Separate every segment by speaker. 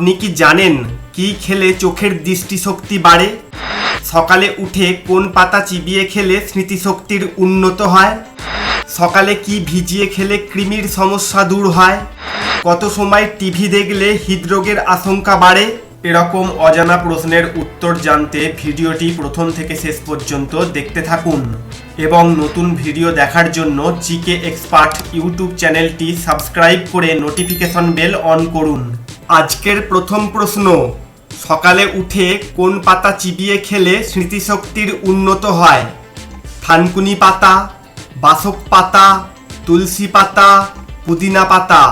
Speaker 1: আপনি কি জানেন কি খেলে চোখের দৃষ্টিশক্তি বাড়ে? সকালে উঠে কোন পাতা চিবিয়ে খেলে স্মৃতিশক্তির উন্নত হয়? সকালে কি ভিজিয়ে খেলে কৃমির সমস্যা দূর হয়? কত সময় টিভি দেখলে হৃদরোগের আশঙ্কা বাড়ে? এরকম অজানা প্রশ্নের উত্তর জানতে ভিডিওটি প্রথম থেকে শেষ পর্যন্ত দেখতে থাকুন। এবং নতুন ভিডিও দেখার জন্য জিকে এক্সপার্ট ইউটিউব চ্যানেলটি সাবস্ক্রাইব করে নোটিফিকেশন বেল অন করুন। আজকের প্রথম প্রশ্ন, সকালে উঠে কোন পাতা চিবিয়ে খেলে স্মৃতিশক্তির উন্নত হয়? থানকুনি পাতা, বাসক পাতা, তুলসী পাতা, পুদিনা পাতা?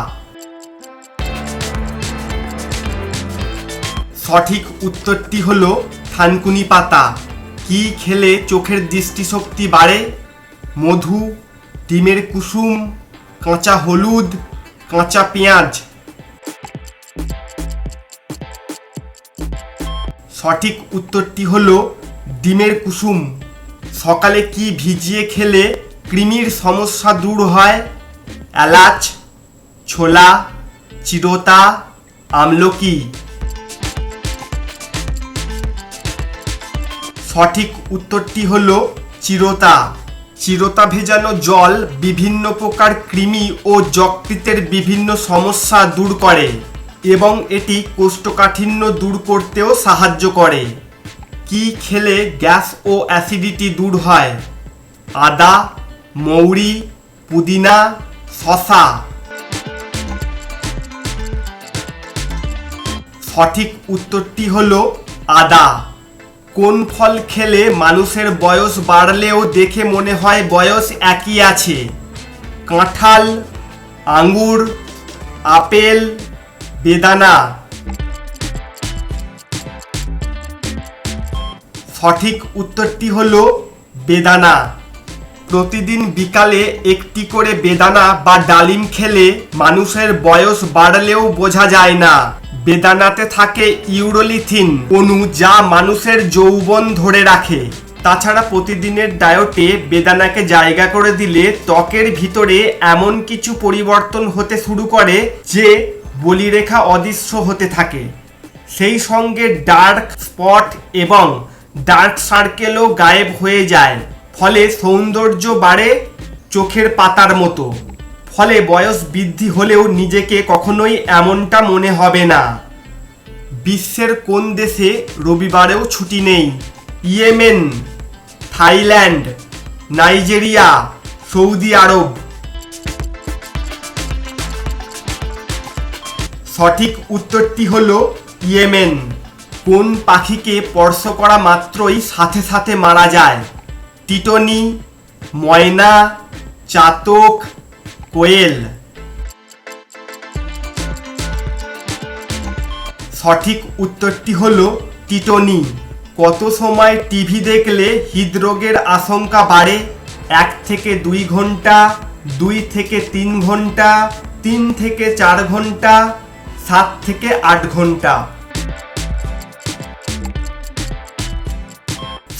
Speaker 1: সঠিক উত্তরটি হল থানকুনি পাতা। কি খেলে চোখের দৃষ্টিশক্তি বাড়ে? মধু, ডিমের কুসুম, কাঁচা হলুদ, কাঁচা পেঁয়াজ? সঠিক উত্তরটি হলো ডিমের কুসুম। সকালে কি ভিজিয়ে খেলে কৃমির সমস্যা দূর হয়? এলাচ, ছোলা, চিরতা, আমলকি। সঠিক উত্তরটি হলো চিরতা। চিরতা ভেজানো জল বিভিন্ন প্রকার কৃমি ও যকৃতের বিভিন্ন সমস্যা দূর করে। এবং এটি কোষ্ঠকাঠিন্য দূর করতেও সাহায্য করে। কি খেলে গ্যাস ও অ্যাসিডিটি দূর হয়? আদা, মৌরি, পুদিনা শশা সঠিক উত্তরটি হল আদা। কোন ফল খেলে মানুষের বয়স বাড়লেও দেখে মনে হয় বয়স একই আছে? কাঁঠাল, আঙ্গুর, আপেল বেদানা। সঠিক উত্তরটি হলো বেদানা। প্রতিদিন বিকালে একটি করে বেদানা বা ডালিম খেলে মানুষের বয়স বাড়লেও বোঝা যায় না। বেদানাতে থাকে ইউরোলিথিন অণু যা মানুষের যৌবন ধরে রাখে। তাছাড়া প্রতিদিনের ডায়েটে বেদানাকে জায়গা করে দিলে ত্বকের ভিতরে এমন কিছু পরিবর্তন হতে শুরু করে যে বলিরেখা অদৃশ্য হতে থাকে। সেই সঙ্গে ডার্ক স্পট এবং ডার্ক সার্কেলও গায়েব হয়ে যায়, ফলে সৌন্দর্য বাড়ে চোখের পাতার মতো। ফলে বয়স বৃদ্ধি হলেও নিজেকে কখনোই এমনটা মনে হবে না। বিশ্বের কোন দেশে রবিবারেও ছুটি নেই? Yemen, Thailand, Nigeria, Saudi Arab. সঠিক উত্তরটি হলো ইয়েমেন। কোন পাখিকে স্পর্শ করা মাত্রই সাথে সাথে মারা যায়? টিটনি, ময়না, চাতক, কোয়েল। সঠিক উত্তরটি হলো টিটনি। কত সময় টিভি দেখলে হৃদরোগের আশঙ্কা বাড়ে? এক থেকে দুই ঘণ্টা, দুই থেকে তিন ঘণ্টা, তিন থেকে চার ঘণ্টা সাত থেকে আট ঘণ্টা।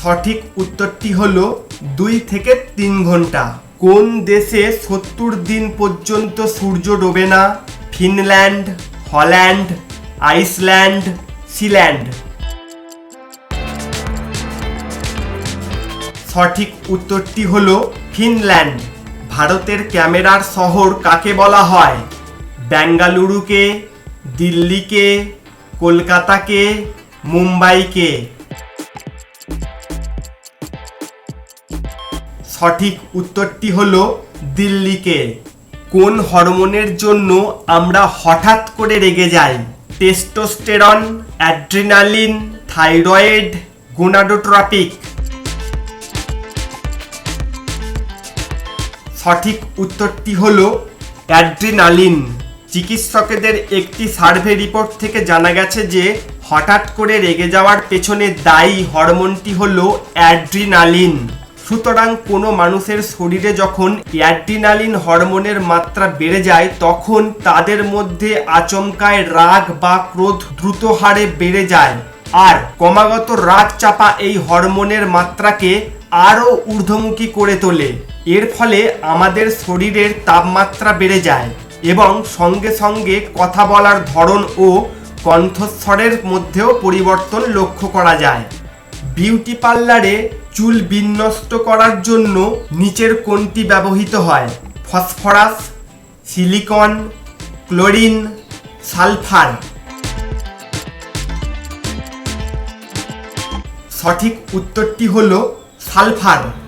Speaker 1: সঠিক উত্তরটি হলো দুই থেকে তিন ঘণ্টা। কোন দেশে সত্তর দিন পর্যন্ত সূর্য ডোবে না? Finland, Holland, Iceland, Sealand. সঠিক উত্তরটি হলো ফিনল্যান্ড। ভারতের ক্যামেরার শহর কাকে বলা হয়? বেঙ্গালুরুকে দিল্লিকে, কলকাতাকে, মুম্বাইকে। সঠিক উত্তরটি হলো দিল্লিকে। কোন হরমোনের জন্য আমরা হঠাৎ করে রেগে যাই? Testosterone, adrenaline, thyroid, gonadotropic. সঠিক উত্তরটি হলো অ্যাড্রিনালিন। চিকিৎসকেদের একটি সার্ভে রিপোর্ট থেকে জানা গেছে যে, হঠাৎ করে রেগে যাওয়ার পেছনে দায়ী হরমোনটি হলো অ্যাড্রিনালিন। সুতরাং কোনো মানুষের শরীরে যখন অ্যাড্রিনালিন হরমোনের মাত্রা বেড়ে যায়, তখন তাদের মধ্যে আচমকায় রাগ বা ক্রোধ দ্রুত হারে বেড়ে যায়। আর ক্রমাগত রাগ চাপা এই হরমোনের মাত্রাকে আরও ঊর্ধ্বমুখী করে তোলে। এর ফলে আমাদের শরীরের তাপমাত্রা বেড়ে যায়। এবং সঙ্গে সঙ্গে কথা বলার ধরন ও কণ্ঠস্বরের মধ্যেও পরিবর্তন লক্ষ্য করা যায়। বিউটি পার্লারে চুল বিন্যস্ত করার জন্য নিচের কোনটি ব্যবহৃত হয়। Phosphorus, silicon, chlorine, sulphur. সঠিক উত্তরটি হলো সালফার।